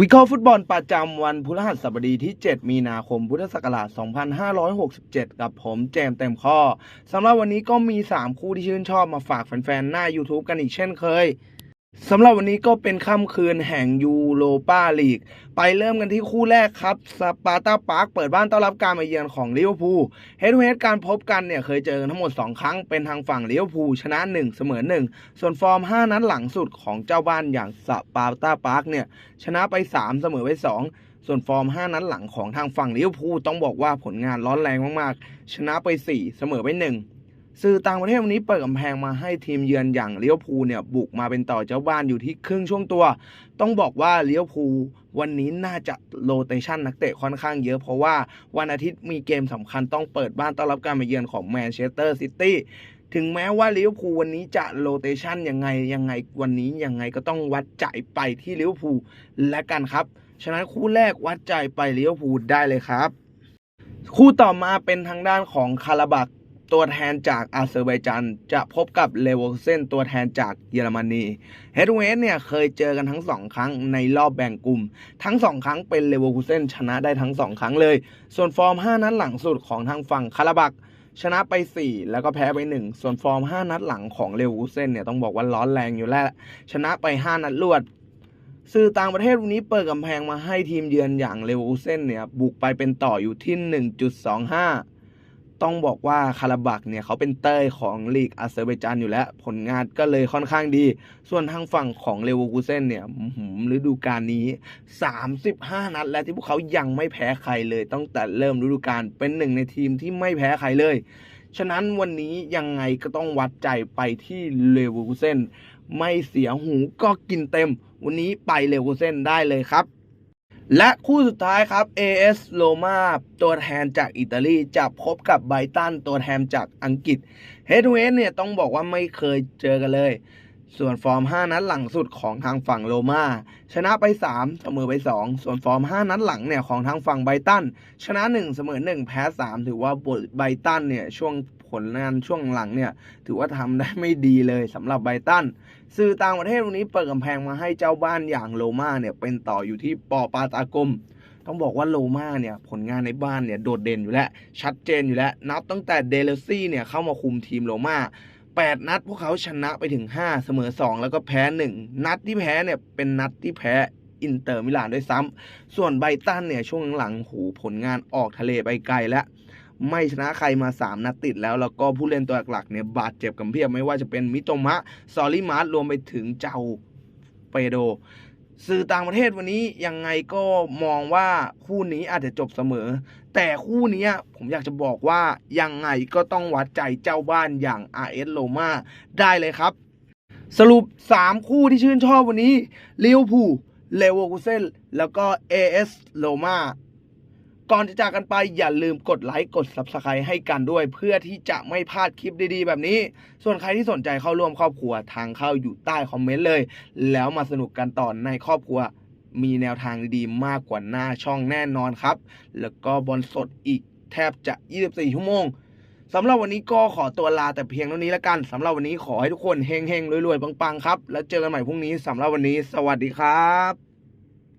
วิเคราะห์ฟุตบอลประจำวันพฤหัสบดีที่ 7 มีนาคม พุทธศักราช 2567 กับผมเจมเต็มข้อสำหรับวันนี้ก็มี 3 คู่ที่ชื่นชอบมาฝากแฟนๆ หน้า YouTube กันอีกเช่นเคย สำหรับวันนี้ก็เป็นค่ำคืนแห่งยูโรปาลีก ไปเริ่มกันที่คู่แรกครับสปาร์ตาปาร์คเปิดบ้านต้อนรับการมาเยือนของลิเวอร์พูลเฮด o ูเฮดการพบกันเนี่ยเคยเจอกันทั้งหมด 2 ครั้งเป็นทางฝั่งลิเวอร์พูลชนะ 1 เสมอ 1 ส่วนฟอร์ม 5 นัดหลังสุดของเจ้าบ้านอย่างสปาร์ตาปาร์คเนี่ยชนะไป 3 เสมอไป 2ส่วนฟอร์ม 5 นัดหลังของทางฝั่งลิเวอร์พูลต้องบอกว่าผลงานร้อนแรงมาก ๆ ชนะไป 4 เสมอไป 1 สื่อต่างประเทศวันนี้เปิดกำแพงมาให้ทีมเยือนอย่างเลี้ยวภูเนี่ยบุกมาเป็นต่อเจ้าบ้านอยู่ที่ครึ่งช่วงตัว ต้องบอกว่าเลี้ยวภูวันนี้น่าจะโรเตชันนักเตะค่อนข้างเยอะ เพราะว่าวันอาทิตย์มีเกมสำคัญต้องเปิดบ้านต้อนรับการมาเยือนของแมนเชสเตอร์ซิตี้ถึงแม้ว่าลิเวอร์พูลวันนี้จะโรเตชันยังไงยังไงวันนี้ยังไงก็ต้องวัดใจไปที่ลิเวอร์พูลและกันครับ ฉะนั้นคู่แรกวัดใจไปลิเวอร์พูลได้เลยครับ คู่ต่อมาเป็นทางด้านของคาราบัก ตัวแทนจากอาเซอร์ไบจันจะพบกับเลเวอร์เซนตัวแทนจากเยอรมนีเฮดเวสเนี่ยเคยเจอกันทั้งสองครั้งในรอบแบ่งกลุ่ม ทั้งสองครั้งเป็นเลเวอร์คูเซนชนะได้ทั้งสองครั้งเลย ส่วนฟอร์ม 5 นัดหลังสุดของทางฝั่งคาราบักชนะไป 4 แล้วก็แพ้ไป 1 ส่วนฟอร์ม 5 นัดหลังของเลเวอร์คูเซนเนี่ยต้องบอกว่าร้อนแรงอยู่แล้ว ชนะไป 5 นัดรวด สื่อต่างประเทศวันนี้เปิดกำแพงมาให้ทีมเยือนอย่างเลเวอร์คูเซนเนี่ยบุกไปเป็นต่ออยู่ที่ 1.25 ต้องบอกว่าคาราบักเนี่ยเขาเป็นเต้ยของลีกอาเซอร์ไบจานอยู่แล้ว ผลงานก็เลยค่อนข้างดี ส่วนทางฝั่งของเลเวอร์คูเซนเนี่ยหือฤดูกาลนี้ 35 นัด แล้วที่พวกเขายังไม่แพ้ใครเลยตั้งแต่เริ่มฤดูกาลเป็นหนึ่งในทีมที่ไม่แพ้ใครเลย ฉะนั้นวันนี้ยังไงก็ต้องวัดใจไปที่เลเวอร์คูเซนไม่เสียหูก็กินเต็ม วันนี้ไปเลเวอร์คูเซนได้เลยครับ และคู่สุดท้ายครับ AS Roma ตัวแทนจากอิตาลีจะพบกับไบตันตัวแทนจากอังกฤษเฮด o ูเ d เนี่ยต้องบอกว่าไม่เคยเจอกันเลย ส่วนฟอร์ม 5 นัดหลังสุดของทางฝั่งโรม่าชนะไป 3 เสมอไป 2 ส่วนฟอร์ม 5 นัดหลังเนี่ยของทางฝั่งไบตันชนะ 1 เสมอ 1 แพ้ 3 ถือว่าไบตันเนี่ยช่วงผลงานช่วงหลังเนี่ย ถือว่าทำได้ไม่ดีเลยสำหรับไบตันสื่อต่างประเทศวันนี้เปิดกำแพงมาให้เจ้าบ้านอย่างโรม่าเนี่ยเป็นต่ออยู่ที่ปอปาตากรมต้องบอกว่าโรม่าเนี่ยผลงานในบ้านเนี่ยโดดเด่นอยู่แล้ว ชัดเจนอยู่แล้ว นับตั้งแต่เดลซี่เนี่ยเข้ามาคุมทีมโรม่า8 นัดพวกเขาชนะไปถึง 5 เสมอ 2 แล้วก็แพ้ 1 นัดที่แพ้เนี่ยเป็นนัดที่แพ้อินเตอร์มิลานด้วยซ้ำส่วนไบตันเนี่ยช่วงหลังหูผลงานออกทะเลไปไกลแล้ว ไม่ชนะใครมา 3 นัดติดแล้วแล้วก็ผู้เล่นตัวหลักๆเนี่ยบาดเจ็บกันเพียบไม่ว่าจะเป็นมิโตมะซอลิมาร์รวมไปถึงเจ้าเปโดสื่อต่างประเทศวันนี้ยังไงก็มองว่าคู่นี้อาจจะจบเสมอ แต่คู่นี้ผมอยากจะบอกว่ายังไงก็ต้องวัดใจเจ้าบ้านอย่าง RS Roma ได้เลยครับ สรุป 3 คู่ที่ชื่นชอบวันนี้ลิเวอร์พูลเลเวอร์คูเซนแล้วก็ AS Roma ก่อนจะจากกันไปอย่าลืมกดไลค์กด Subscribe ให้กันด้วย เพื่อที่จะไม่พลาดคลิปดีๆ แบบนี้ ส่วนใครที่สนใจเข้าร่วมครอบครัวทางเข้าอยู่ใต้คอมเมนต์เลย แล้วมาสนุกกันต่อในครอบครัวมีแนวทางดีๆ มากกว่าหน้าช่องแน่นอนครับ แล้วก็บอลสดอีกแทบจะ 24 ชั่วโมงสำหรับวันนี้ก็ขอตัวลาแต่เพียงเท่านี้แล้วกันสำหรับวันนี้ขอให้ทุกคนเฮงๆรวยๆปังๆครับ แล้วเจอกันใหม่พรุ่งนี้สำหรับวันนี้ สวัสดีครับ